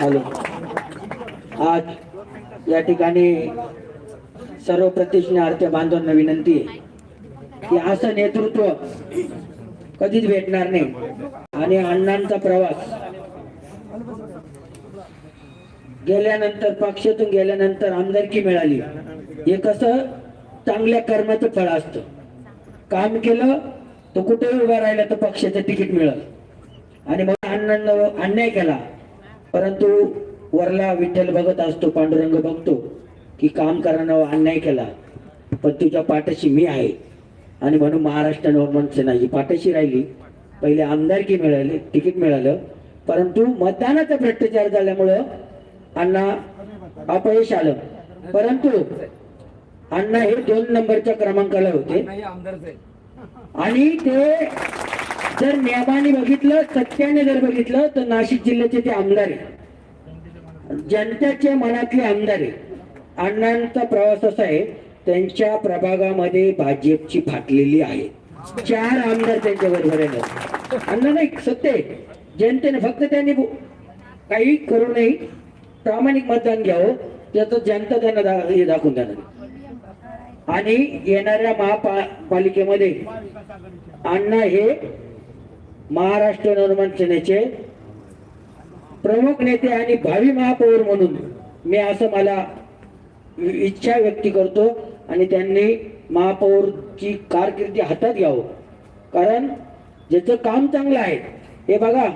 Hello. आज या ठिकाणी सर्व प्रतिष्ठार्थी बांधवांना विनंती आहे की असं नेतृत्व कधीच भेटणार नाही. आणि अण्णांचा प्रवास गेल्यानंतर पक्षातून गेल्यानंतर आमदारकी मिळाली. हे कसं? चांगल्या कर्माचं फळ असतं. काम केलं तर कुठेही उभा राहिला तर पक्षाचं तिकीट मिळेल. आणि मग अण्णांना अन्याय केला. परंतु वरला विठ्ठल बघत असतो पांडुरंग बघतो की काम करण्यावर अन्याय केला. पण तुझ्या पाठीशी मी आहे. आणि म्हणून महाराष्ट्र नवमन सेना ही पाठीशी राहिली. पहिले आमदारकी मिळाली तिकीट मिळालं. परंतु मतदानाचा भ्रष्टाचार झाल्यामुळं अण्णा अपयश आलं. परंतु अण्णा हे दोन नंबरच्या क्रमांकाला होते. आणि ते जर नियमाने बघितलं सत्याने जर बघितलं तर नाशिक जिल्ह्याचे ते आमदार आहे जनतेच्या मनातले आमदार आहे अण्णांचा प्रवास असा आहे त्यांच्या प्रभागामध्ये भाजपची फाटलेली आहे. चार आमदार त्यांच्या बरोबर अण्णा नाही सत्य आहे. जनतेने फक्त त्यांनी काही करू नये. प्रामाणिक मतदान घ्यावं. त्याचं जनता त्यांना दा- हे दाखवून देणार आणि येणाऱ्या महापालिकेमध्ये अण्णा हे महाराष्ट्र निर्माण सेनेचे प्रमुख नेते आणि भावी महापौर म्हणून मी असं मला इच्छा व्यक्त करतो आणि त्यांनी महापौरची कारकिर्दी हातात घ्यावं. कारण ज्याचं काम चांगलं आहे हे बघा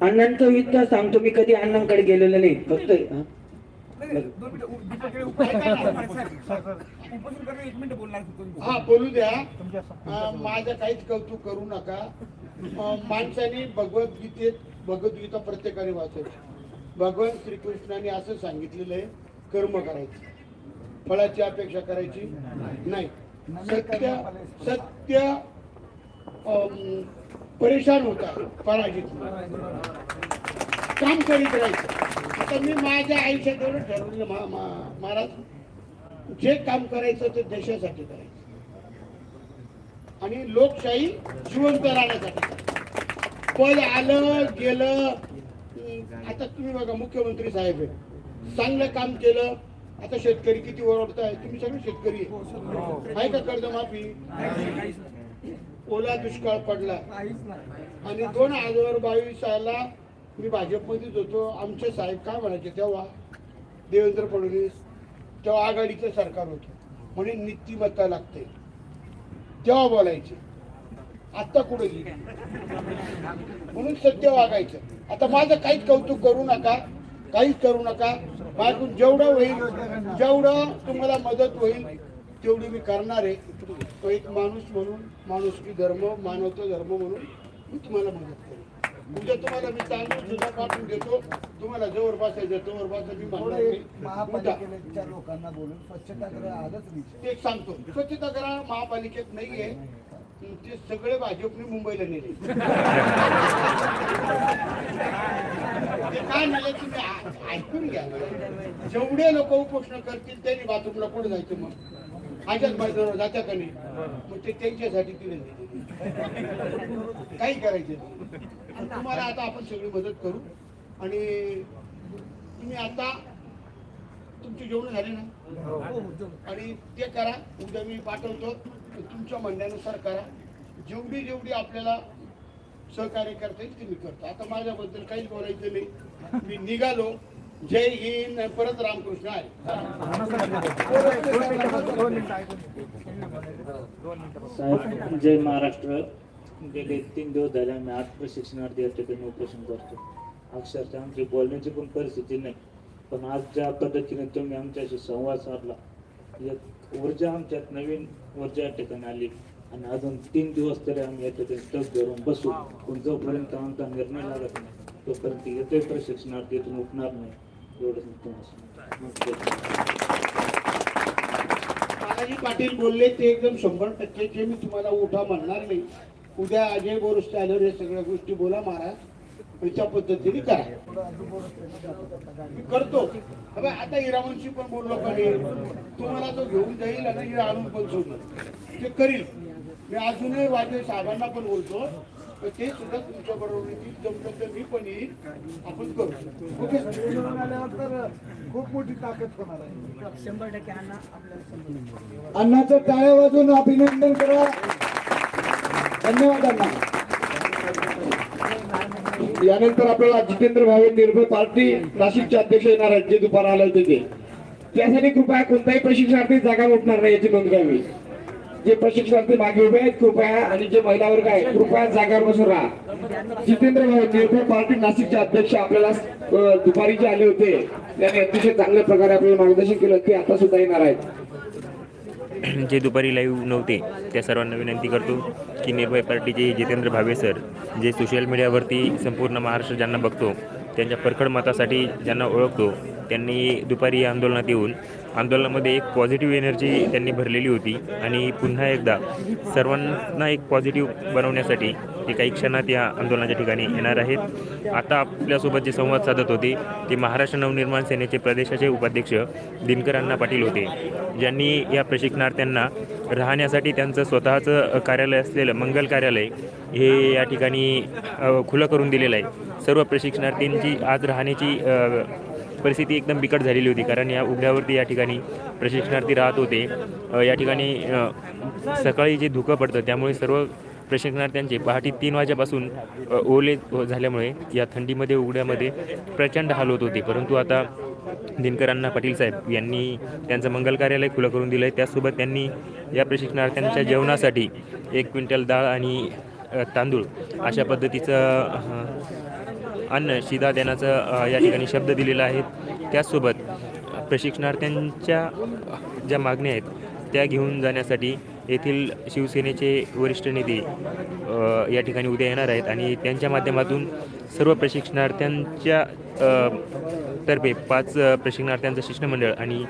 अण्णांचं इतकं सांगतो मी कधी अण्णांकडे गेलेलं नाही फक्त हा? हा बोलू द्या. माझं काहीच कौतुक करू नका. माणसाने भगवद्गीतेत भगवद्गीता प्रत्येकाने वाचायची भगवान श्रीकृष्णाने असं सांगितलेलं आहे कर्म करायचं. फळाची अपेक्षा करायची नाही. सत्य सत्य अं, परेशान होता पराजित काम करीत राहायचं आता मी माझ्या आयुष्यात ठरवलं महाराज जे काम करायचं ते देशासाठी करायचं. आणि लोकशाही जिवंत राहण्यासाठी. पद आलं गेलं आता तुम्ही बघा मुख्यमंत्री साहेब आहे चांगलं काम केलं आता शेतकरी किती ओरडताय तुम्ही सगळे शेतकरी आहे. आहे का कर्जमाफी? ओला दुष्काळ पडला. आणि दोन हजार बावीस साला मी भाजपमध्येच होतो. आमचे साहेब काय म्हणायचे तेव्हा देवेंद्र फडणवीस तेव्हा आघाडीचं सरकार होतं. म्हणे नीतिमत्ता लागते. तेव्हा बोलायचे. आत्ता कुठे गेली? म्हणून सत्य वागायचं. आता माझं काहीच कौतुक करू नका. काहीच करू नका. माझ्याकडून जेवढं होईल जेवढं तुम्हाला मदत होईल तेवढी मी करणार आहे. तो एक माणूस म्हणून माणुसकी धर्म मानवता धर्म म्हणून मी तुम्हाला मदत करेन उद्या तुम्हाला मी तांदूळ सुद्धा पाठवून देतो. तुम्हाला जवळ बसायचं जवळ. महापालिकेच्या लोकांना बोलून स्वच्छतागृह आजच विचार ते सांगतो. स्वच्छतागृह महापालिकेत नाहीये. ते सगळे भाजपने मुंबईला नेले. ते काय नेले तुम्ही ऐकून घ्या. जेवढे लोक उपोषण करतील त्यांनी बाथरूमला कुठे जायचं मग? आजाद मैदानावर जाता का नाही? मग ते त्यांच्यासाठी तिथे नेले काही करायचे आणि तुम्हाला आता आपण सगळी मदत करू. आणि तुम्ही आता तुमची जेवण झाली ना? आणि ते करा. उद्या मी पाठवतो. तुमच्या म्हणण्यानुसार करा. जेवढी जेवढी आपल्याला सहकार्य करता येईल ते मी करतो. आता माझ्याबद्दल काहीच बोलायचं नाही. मी निघालो. जय हिंद. परत रामकृष्ण आहे. साहेब जय महाराष्ट्र. म्हणजे गेले तीन दिवस झाले आम्ही आज प्रशिक्षणार्थी या ठिकाणी उपोषण करतो. अक्षरशः आमची बोलण्याची पण परिस्थिती नाही. पण आज ज्या पद्धतीने तुम्ही आमच्याशी संवाद साधला एक ऊर्जा आमच्यात नवीन ऊर्जा या ठिकाणी आली. आणि अजून तीन दिवस तरी आम्ही या ठिकाणी टक धरून बसू. पण जोपर्यंत आमचा निर्णय लागत नाही तोपर्यंत येतोय प्रशिक्षणार्थी इथून उठणार नाही. एवढंच बालाजी पाटील बोलले ते एकदम शंभर टक्के जे मी तुम्हाला उठा म्हणणार नाही उद्या अजय बोरुस्ते आल्यावर हे सगळ्या गोष्टी बोला महाराज. त्याच्या पद्धतीने करा. मी करतो. आता हिरामनशी पण बोललो पाहिजे तुम्हाला तो घेऊन जाईल आणि आणून पण सोडलं ते करील. मी अजूनही वाजे साहेबांना पण बोलतो. ते सुद्धा तुमच्या बरोबर जमलं तर मी पण येईल आपण करू ओके निवडून आल्यावर तर खूप मोठी ताकद होणार आहे. अण्णाचं टाळ्या वाजून अभिनंदन करा. धन्यवाद अण्णा. यानंतर आपल्याला जितेंद्र भावे निर्भय पार्टी नाशिकचे अध्यक्ष येणार आहेत जे दुपार आले होते ते त्यासाठी कृपया कोणताही प्रशिक्षणार्थी जागा उठणार नाही याची नोंद घ्यावी. जे प्रशिक्षणार्थी मागे उभे आहेत कृपया आणि जे महिला वर्ग आहे कृपया जागेवर बसून राहा. जितेंद्र भाऊ निर्भय पार्टी नाशिकचे अध्यक्ष आपल्याला दुपारी जे आले होते त्यांनी अतिशय चांगल्या प्रकारे आपल्याला मार्गदर्शन केलं ते आता सुद्धा येणार आहेत. जे दुपारी लाईव्ह नव्हते त्या सर्वांना विनंती करतो की निर्भय पार्टीचे जितेंद्र भावे सर जे सोशल मीडियावरती संपूर्ण महाराष्ट्र ज्यांना बघतो त्यांच्या परखड मतासाठी ज्यांना ओळखतो त्यांनी दुपारी आंदोलनात येऊन आंदोलनामध्ये एक पॉझिटिव्ह एनर्जी त्यांनी भरलेली होती आणि पुन्हा एकदा सर्वांना एक पॉझिटिव्ह बनवण्यासाठी ते काही क्षणात या आंदोलनाच्या ठिकाणी येणार आहेत. आता आपल्यासोबत जे संवाद साधत होते ते महाराष्ट्र नवनिर्माण सेनेचे प्रदेशाचे उपाध्यक्ष दिनकर अण्णा पाटील होते. ज्यांनी या प्रशिक्षणार्थ्यांना राहण्यासाठी त्यांचं स्वतःचं कार्यालय असलेलं मंगल कार्यालय हे या ठिकाणी खुलं करून दिलेलं आहे. सर्व प्रशिक्षणार्थींची आज राहण्याची परिस्थिती एकदम बिकट झालेली होती कारण या उघड्यावरती या ठिकाणी प्रशिक्षणार्थी राहत होते. या ठिकाणी सकाळी जे धुकं पडतं त्यामुळे सर्व प्रशिक्षणार्थ्यांचे पहाटे तीन वाजेपासून ओले झाल्यामुळे या थंडीमध्ये उघड्यामध्ये प्रचंड हाल होत. होते परंतु आता दिनकर अण्णा पाटील साहेब यांनी त्यांचं मंगल कार्यालय खुलं करून दिलं आहे त्याचसोबत त्यांनी या प्रशिक्षणार्थ्यांच्या जेवणासाठी एक क्विंटल डाळ आणि तांदूळ अशा पद्धतीचं अन्न शिदा देण्याचं या ठिकाणी शब्द दिलेला आहे. त्याचसोबत प्रशिक्षणार्थ्यांच्या ज्या मागण्या आहेत त्या घेऊन जाण्यासाठी येथील शिवसेनेचे वरिष्ठ नेते या ठिकाणी उद्या येणार आहेत आणि त्यांच्या माध्यमातून सर्व प्रशिक्षणार्थ्यांच्या तर्फे पाच प्रशिक्षणार्थ्यांचं शिष्टमंडळ आणि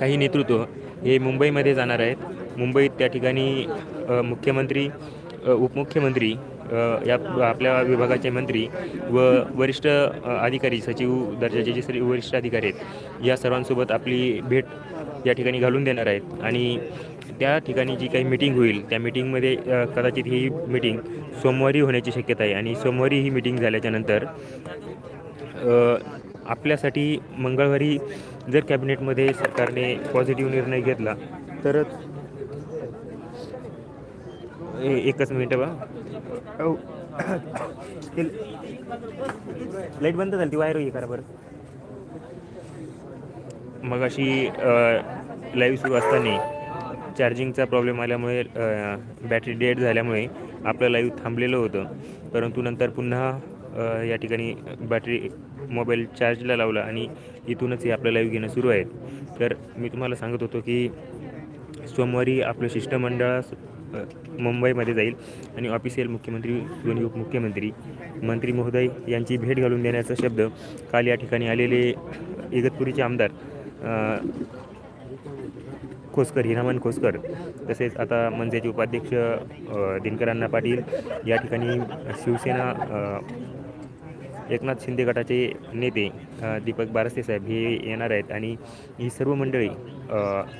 काही नेतृत्व हे मुंबईमध्ये जाणार आहेत. मुंबईत त्या ठिकाणी मुख्यमंत्री उपमुख्यमंत्री या आपल्या विभागाचे मंत्री व वरिष्ठ अधिकारी सचिव दर्जाचे जे सर्व वरिष्ठ अधिकारी आहेत या सर्वांसोबत आपली भेट या ठिकाणी घालून देणार आहेत. आणि त्या ठिकाणी जी काही मिटिंग होईल त्या मिटिंगमध्ये कदाचित ही मिटिंग सोमवारी होण्याची शक्यता आहे. आणि सोमवारी ही मिटिंग झाल्याच्यानंतर आपल्यासाठी मंगळवारी जर कॅबिनेटमध्ये सरकारने पॉझिटिव्ह निर्णय घेतला तरच ए- एकच मिनिट बा. लाइट बंद झाली ती वायर हे करा बरं. मग अशी लाईव्ह सुरू असताना चार्जिंगचा प्रॉब्लेम आल्यामुळे बॅटरी डेड झाल्यामुळे आपलं लाईव्ह थांबलेलं होतं. परंतु नंतर पुन्हा या ठिकाणी बॅटरी मोबाईल चार्जला लावला आणि इथूनच हे आपलं लाईव्ह घेणं सुरू आहे. तर मी तुम्हाला सांगत होतो की सोमवारी आपलं शिष्टमंडळ मुंबईमध्ये जाईल. आणि ऑफिशियल मुख्यमंत्री दोन्ही उपमुख्यमंत्री मंत्री महोदय यांची भेट घालून देण्याचा शब्द काल या ठिकाणी आलेले इगतपुरीचे आमदार खोसकर हिरामन खोसकर तसेच आता मनसेचे उपाध्यक्ष दिनकरांना पाटील या ठिकाणी शिवसेना एकनाथ शिंदे गटाचे नेते दीपक बारस्ते साहेब हे येणार आहेत. आणि ही सर्व मंडळी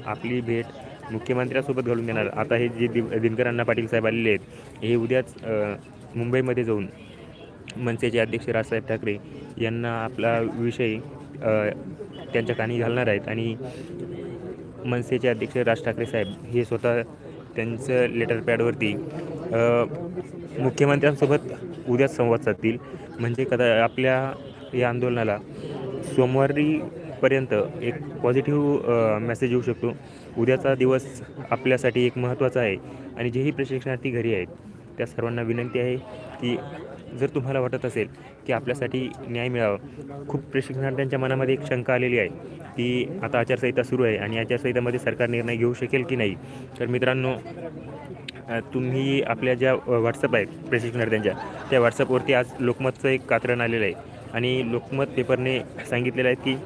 आपली भेट मुख्यमंत्र्यांसोबत घालून देणार. आता हे जे दि दिनकर अण्णा पाटील साहेब आलेले आहेत हे उद्याच मुंबईमध्ये जाऊन मनसेचे अध्यक्ष राजसाहेब ठाकरे यांना आपला विषय त्यांच्या कानी घालणार आहेत आणि मनसेचे अध्यक्ष राज ठाकरे साहेब हे स्वतः त्यांचं लेटर पॅडवरती मुख्यमंत्र्यांसोबत उद्याच संवाद साधतील. म्हणजे कदा आपल्या या आंदोलनाला सोमवारीपर्यंत एक पॉझिटिव्ह मेसेज येऊ शकतो. उद्याचा दिवस आपल्यासाठी एक महत्त्वाचा आहे आणि जेही प्रशिक्षणार्थी घरी आहेत त्या सर्वांना विनंती आहे की जर तुम्हाला वाटत असेल की आपल्यासाठी न्याय मिळावा खूप प्रशिक्षणार्थ्यांच्या मनामध्ये एक शंका आलेली आहे की आता आचारसंहिता सुरू आहे आणि आचारसंहितामध्ये सरकार निर्णय घेऊ शकेल की नाही. तर मित्रांनो तुम्ही आपल्या ज्या व्हॉट्सअप आहेत प्रशिक्षणार्थ्यांच्या त्या व्हॉट्सअपवरती आज लोकमतचं एक कात्रण आलेलं आहे आणि लोकमत पेपरने सांगितलेलं आहे की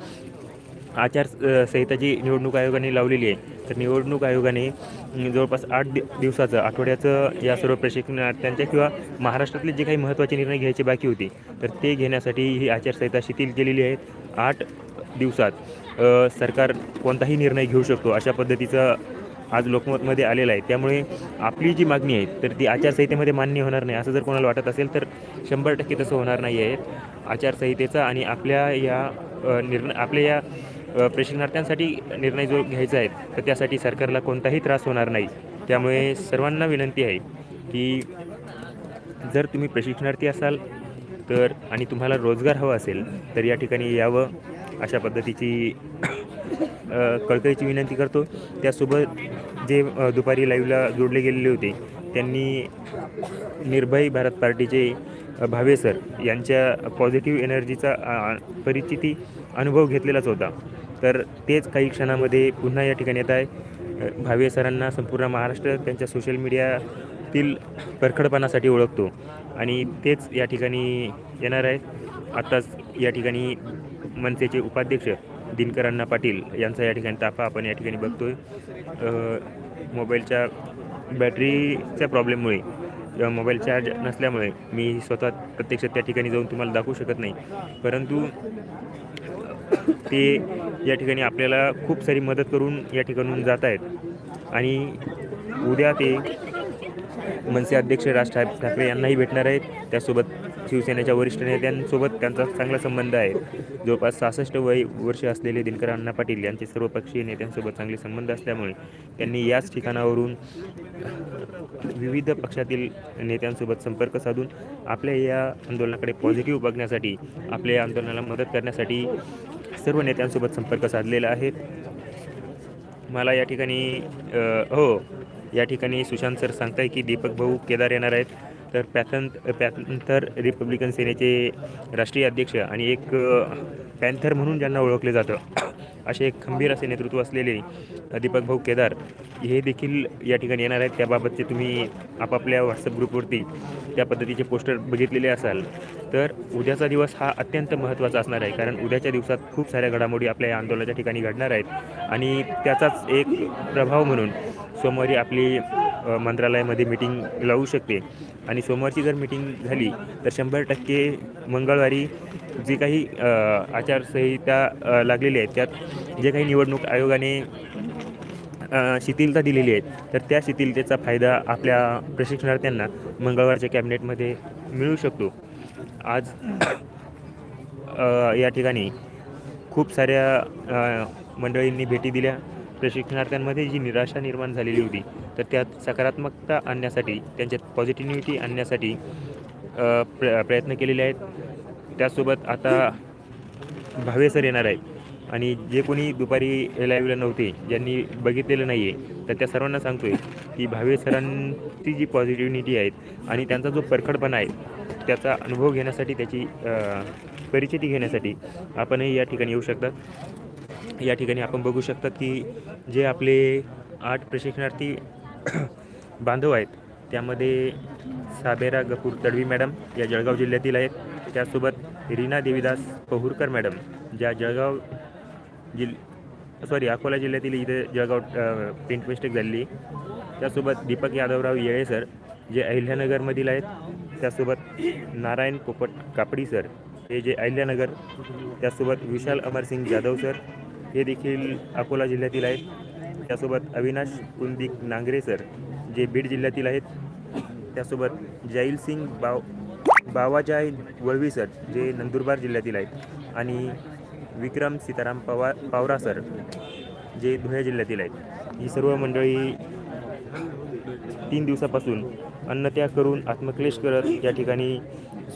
आचार जी निवडणूक आयोगाने लावलेली आहे. तर निवडणूक आयोगाने जवळपास आठ दि दिवसाचं आठवड्याचं या सर्व प्रशिक्षणार्थ्यांच्या किंवा महाराष्ट्रातले जे काही महत्त्वाचे निर्णय घ्यायचे बाकी होते तर ते घेण्यासाठी ही आचारसंहिता शिथिल केलेली आहे. आठ दिवसात सरकार कोणताही निर्णय घेऊ शकतो अशा पद्धतीचं आज लोकमतमध्ये आलेला आहे. त्यामुळे आपली जी मागणी आहे तर ती आचारसंहितेमध्ये मान्य होणार नाही असं जर कोणाला वाटत असेल तर शंभर टक्के तसं होणार नाही आहे आचारसंहितेचा आणि आपल्या या निर्णय आपल्या या प्रशिक्षणार्थ्यांसाठी निर्णय जो घ्यायचा आहे तर त्यासाठी सरकारला कोणताही त्रास होणार नाही. त्यामुळे सर्वांना विनंती आहे की जर तुम्ही प्रशिक्षणार्थी असाल तर आणि तुम्हाला रोजगार हवा असेल तर या ठिकाणी यावं अशा पद्धतीची कळकळीची विनंती करतो. त्यासोबत जे दुपारी लाईव्हला जोडले गेलेले होते त्यांनी निर्भय भारत पार्टीचे भावे सर यांच्या पॉझिटिव्ह एनर्जीचा परिस्थिती अनुभव घेतलेलाच होता. तर तेच काही क्षणामध्ये पुन्हा या ठिकाणी येत आहे. भावे सरांना संपूर्ण महाराष्ट्र त्यांच्या सोशल मीडियातील परखडपणासाठी ओळखतो. आणि तेच या ठिकाणी येणार आहेत आत्ताच या ठिकाणी मनसेचे उपाध्यक्ष दिनकर अण्णा पाटील यांचा या ठिकाणी ताफा आपण या ठिकाणी बघतोय. आहे मोबाईलच्या बॅटरीच्या प्रॉब्लेममुळे किंवा मोबाईल चार्ज नसल्यामुळे मी स्वतः प्रत्यक्ष त्या ठिकाणी जाऊन तुम्हाला दाखवू शकत नाही. परंतु ते या ठिकाणी आपल्याला खूप सारी मदत करून या ठिकाणून जात आहेत. आणि उद्या ते मनसे अध्यक्ष राज ठाकरे यांनाही भेटणार आहेत. त्यासोबत शिवसेनेच्या वरिष्ठ नेत्यांसोबत त्यांचा चांगला संबंध आहे. जवळपास सहासष्ट वय वर्ष असलेले दिनकर अण्णा पाटील यांचे सर्वपक्षीय नेत्यांसोबत चांगले संबंध असल्यामुळे त्यांनी याच ठिकाणावरून विविध पक्षातील नेत्यांसोबत संपर्क साधून आपल्या या आंदोलनाकडे पॉझिटिव्ह बघण्यासाठी आपल्या या आंदोलनाला मदत करण्यासाठी सर्व नेत्यांसोबत संपर्क साधलेला आहे. मला या ठिकाणी हो या ठिकाणी सुशांत सर सांगताय की दीपक भाऊ केदार येणार आहेत. तर पॅथन पॅथंथर रिपब्लिकन सेनेचे राष्ट्रीय अध्यक्ष आणि एक पॅन्थर म्हणून ज्यांना ओळखले जातं असे एक खंबीर असे नेतृत्व असलेले दीपक भाऊ केदार हे देखील या ठिकाणी येणार आहेत. त्याबाबतचे तुम्ही आपापल्या व्हॉट्सअप ग्रुपवरती त्या पद्धतीचे पोस्टर बघितलेले असाल तर उद्याचा दिवस हा अत्यंत महत्त्वाचा असणार आहे. कारण उद्याच्या दिवसात खूप साऱ्या घडामोडी आपल्या या आंदोलनाच्या ठिकाणी घडणार आहेत. आणि त्याचाच एक प्रभाव म्हणून सोमवारी आपली मंत्रालयामध्ये मिटिंग लावू शकते. आणि सोमवारची जर मिटिंग झाली तर शंभर टक्के मंगळवारी जी काही आचारसंहिता लागलेली आहेत त्यात जे काही निवडणूक आयोगाने शिथिलता दिलेली आहे तर त्या शिथिलतेचा फायदा आपल्या प्रशिक्षणार्थ्यांना मंगळवारच्या कॅबिनेटमध्ये मिळू शकतो. आज या ठिकाणी खूप साऱ्या मंडळींनी भेटी दिल्या. प्रशिक्षणार्थ्यांमध्ये जी निराशा निर्माण झालेली होती तर त्यात सकारात्मकता आणण्यासाठी त्यांच्यात पॉझिटिव्हिटी आणण्यासाठी प्र प्रयत्न केलेले आहेत. त्यासोबत आता भावे सर येणार आहेत. आणि जे कोणी दुपारी लाईव्हला नव्हते ज्यांनी बघितलेलं नाही आहे तर त्या सर्वांना सांगतो आहे की भावे सरांची जी पॉझिटिव्हिटी आहेत आणि त्यांचा जो परखडपणा आहे त्याचा अनुभव घेण्यासाठी त्याची परिचिती घेण्यासाठी आपणही या ठिकाणी येऊ शकतात या ठिकाणी आपण बघू शकतात की जे आपले आठ प्रशिक्षणार्थी बांधव आहेत त्यामध्ये साबेरा गपूर तडवी मॅडम या जळगाव जिल्ह्यातील आहेत. त्यासोबत रीना देवीदास पहुरकर मॅडम ज्या जळगाव जिल सॉरी अकोला जिल्ह्यातील इथे जळगाव प्रिंट मिस्टेक झालेली त्यासोबत दीपक यादवराव येळे सर जे अहिल्यानगरमधील आहेत. त्यासोबत नारायण पोपट कापडी सर हे जे अहिल्यानगर त्यासोबत विशाल अमरसिंग जाधव सर हे देखील अकोला जिल्ह्यातील आहेत. त्यासोबत अविनाश कुलदीप नांगरे सर जे बीड जिल्ह्यातील आहेत. त्यासोबत जाईल सिंग बाव बावाजाय वळवी सर जे नंदुरबार जिल्ह्यातील आहेत. आणि विक्रम सीताराम पवार पावरा सर जे धुळे जिल्ह्यातील आहेत. ही सर्व मंडळी तीन दिवसापासून अन्नत्याग करून आत्मक्लेश करत या ठिकाणी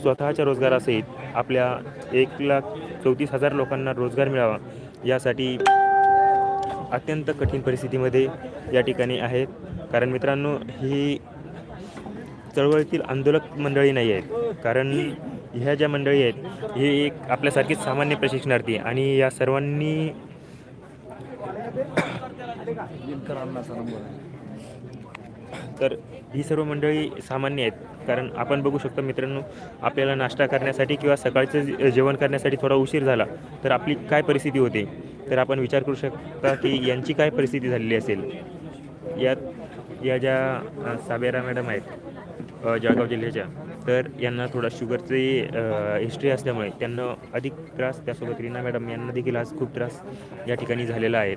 स्वतःच्या रोजगारासहित आपल्या एक लाख चौतीस हजार लोकांना रोजगार मिळावा यासाठी अत्यंत कठीण परिस्थितीमध्ये या ठिकाणी आहेत. कारण मित्रांनो ही चळवळीतील आंदोलक मंडळी नाही आहेत. कारण ह्या ज्या मंडळी आहेत हे एक आपल्यासारखीच सामान्य प्रशिक्षणार्थी आणि या सर्वांनी तर ही सर्व मंडळी सामान्य आहेत. कारण आपण बघू शकतो मित्रांनो आपल्याला नाश्ता करण्यासाठी किंवा सकाळचं जे- जेवण करण्यासाठी थोडा उशीर झाला तर आपली काय परिस्थिती होते? तर आपण विचार करू शकता की यांची काय परिस्थिती झालेली असेल? यात या ज्या साबेरा मॅडम आहेत जळगाव जिल्ह्याच्या तर यांना थोडा शुगरची हिस्ट्री असल्यामुळे त्यांना अधिक त्रास त्यासोबत रीना मॅडम यांना देखील आज खूप त्रास या ठिकाणी झालेला आहे.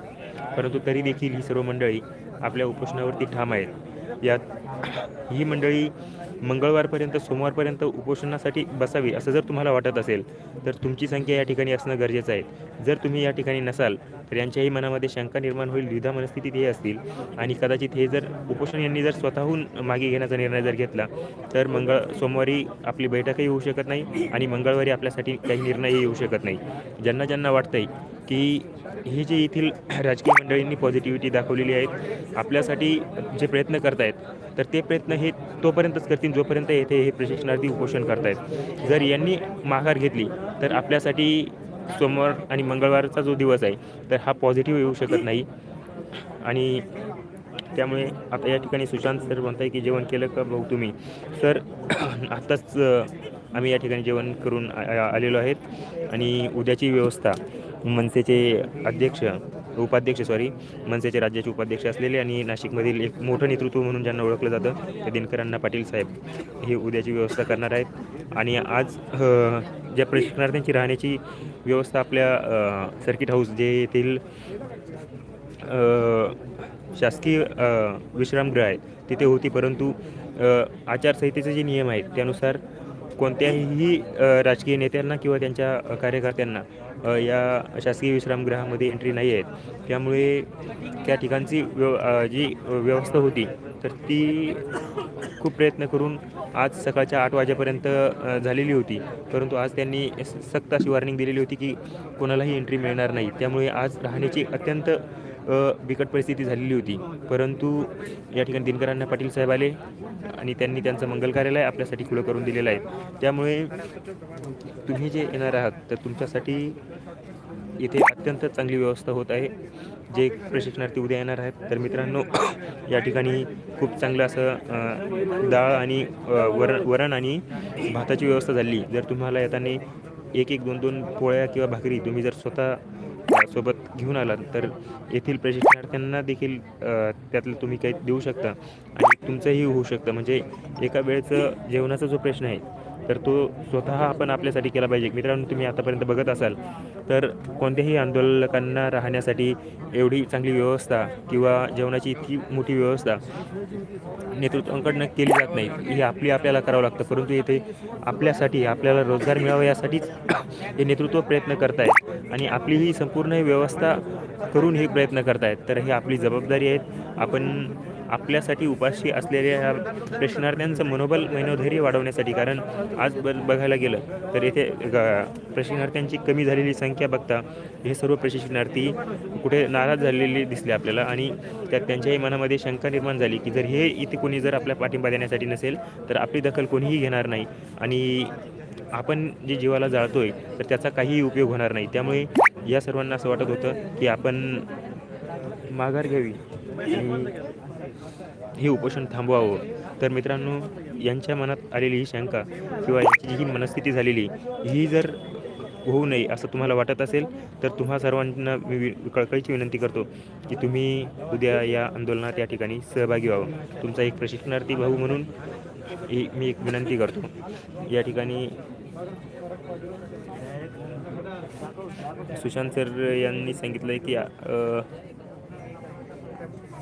परंतु तरी देखील ही सर्व मंडळी आपल्या उपोषणावरती ठाम आहेत. यात ही मंडळी मंगळवारपर्यंत सोमवारपर्यंत उपोषणासाठी बसावी असं जर तुम्हाला वाटत असेल तर तुमची संख्या या ठिकाणी असणं गरजेचं आहे. जर तुम्ही या ठिकाणी नसाल तर यांच्याही मनामध्ये शंका निर्माण होईल द्विधा मनस्थितीत हे असतील. आणि कदाचित हे जर उपोषण यांनी जर स्वतःहून मागे घेण्याचा निर्णय जर घेतला तर मंगळ सोमवारी आपली बैठकही होऊ शकत नाही आणि मंगळवारी आपल्यासाठी काही निर्णयही येऊ शकत नाही. ज्यांना ज्यांना वाटतंय की हे जे येथील राजकीय मंडळींनी पॉझिटिव्हिटी दाखवलेली आहेत आपल्यासाठी जे प्रयत्न करतायत तर ते प्रयत्न हे तोपर्यंतच करतील जोपर्यंत येथे हे प्रशिक्षणार्थी उपोषण करतायत. जर यांनी माघार घेतली तर आपल्यासाठी सोमवार आणि मंगळवारचा जो दिवस आहे तर हा पॉझिटिव्ह येऊ शकत नाही. आणि त्यामुळे आता या ठिकाणी सुशांत सर म्हणताय की जेवण केलं का भाऊ तुम्ही? सर आत्ताच आम्ही या ठिकाणी जेवण करून आ- आलेलो आहेत. आणि उद्याची व्यवस्था मनसेचे अध्यक्ष उपाध्यक्ष सॉरी मनसेचे राज्याचे उपाध्यक्ष असलेले आणि नाशिकमधील एक मोठं नेतृत्व म्हणून ज्यांना ओळखलं जातं ते दिनकरांना पाटील साहेब हे उद्याची व्यवस्था करणार आहेत. आणि आज ज्या प्रशिक्षणार्थ्यांची राहण्याची व्यवस्था आपल्या सर्किट हाऊस जे येथील शासकीय विश्रामगृह आहे तिथे होती. परंतु आचारसंहितेचे जे नियम आहेत त्यानुसार कोणत्याही राजकीय नेत्यांना किंवा त्यांच्या कार्यकर्त्यांना या शासकीय विश्रामगृहामध्ये एंट्री नाही आहेत. त्यामुळे त्या ठिकाणची व्यव जी व्यवस्था होती तर ती खूप प्रयत्न करून आज सकाळच्या आठ वाजेपर्यंत झालेली होती. परंतु आज त्यांनी स- सक्त अशी वॉर्निंग दिलेली होती की कोणालाही एंट्री मिळणार नाही. त्यामुळे आज राहण्याची अत्यंत बिकट परिस्थिती झालेली होती. परंतु या ठिकाणी दिनकरांना पाटील साहेब आले आणि त्यांनी त्यांचं मंगल कार्यालय आपल्यासाठी खुलं करून दिलेलं आहे. त्यामुळे तुम्ही जे येणार आहात तर तुमच्यासाठी इथे अत्यंत चांगली व्यवस्था होत आहे. जे प्रशिक्षणार्थी उद्या येणार आहेत तर मित्रांनो या ठिकाणी खूप चांगलं असं डाळ आणि वरण वरण आणि भाताची व्यवस्था झाली. जर तुम्हाला येताना एक एक दोन दोन पोळ्या किंवा भाकरी तुम्ही जर स्वतः सोबत घेऊन आलात तर येथील प्रशिक्षणार्थ्यांना देखील त्यातलं तुम्ही काही देऊ शकता आणि तुमचंही होऊ शकतं. म्हणजे एका वेळेचं जेवणाचा जो प्रश्न आहे तर तो स्वतः आपण आपल्यासाठी केला पाहिजे. मित्रांनो तुम्ही आतापर्यंत बघत असाल तर कोणत्याही आंदोलकांना राहण्यासाठी एवढी चांगली व्यवस्था किंवा जेवणाची इतकी मोठी व्यवस्था नेतृत्वांकडनं केली जात नाही. ही आपली आपल्याला करावं लागतं. परंतु येथे आपल्यासाठी आपल्याला रोजगार मिळावा यासाठीच हे नेतृत्व प्रयत्न करत आहेत आणि आपली ही संपूर्ण व्यवस्था करून हे प्रयत्न करत आहेत तर ही आपली जबाबदारी आहेत. आपण आपल्यासाठी उपाशी असलेल्या ह्या प्रशिक्षणार्थ्यांचं मनोबल मनोधैर्य वाढवण्यासाठी कारण आज ब बघायला गेलं तर येथे ग- प्रशिक्षणार्थ्यांची कमी झालेली संख्या बघता हे सर्व प्रशिक्षणार्थी कुठे नाराज झालेले दिसले आपल्याला आणि त्यात त्यांच्याही मनामध्ये शंका निर्माण झाली की जर हे इथे कोणी जर आपल्या पाठिंबा देण्यासाठी नसेल तर आपली दखल कोणीही घेणार नाही. आणि आपण जे जीवाला जाळतो आहे तर त्याचा काहीही उपयोग होणार नाही. त्यामुळे या सर्वांना असं वाटत होतं की आपण माघार घ्यावी आणि हे उपोषण थांबवावं. तर मित्रांनो यांच्या मनात आलेली ही शंका किंवा यांची जी मनस्थिती झालेली ही जर होऊ नये असं तुम्हाला वाटत असेल तर तुम्हा सर्वांना मी वि- कळकळीची विनंती करतो की तुम्ही उद्या या आंदोलनात या ठिकाणी सहभागी व्हावं. तुमचा एक प्रशिक्षणार्थी भाऊ म्हणून ही मी एक विनंती करतो. या ठिकाणी सुशांत सर यांनी सांगितलं आहे की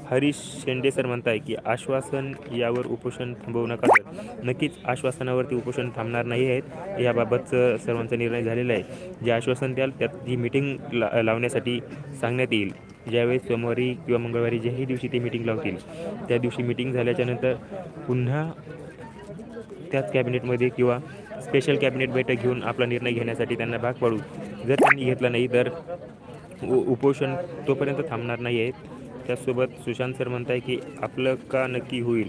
हरीश शेंडे सर म्हणताय की आश्वासन यावर उपोषण थांबवू नका सर. नक्कीच आश्वासनावरती उपोषण थांबणार नाही आहेत. याबाबतचं सर्वांचा निर्णय झालेला आहे. जे आश्वासन द्याल त्यात ही मिटिंग ला लावण्यासाठी सांगण्यात येईल. ज्यावेळेस सोमवारी किंवा मंगळवारी ज्याही दिवशी ते मिटिंग लावतील त्या दिवशी मिटिंग झाल्याच्यानंतर पुन्हा त्याच कॅबिनेटमध्ये किंवा स्पेशल कॅबिनेट बैठक घेऊन आपला निर्णय घेण्यासाठी त्यांना भाग पाडू. जर त्यांनी घेतला नाही तर उ उपोषण तोपर्यंत थांबणार नाही आहेत. त्याचसोबत सुशांत सर म्हणताय की आपलं का नक्की होईल?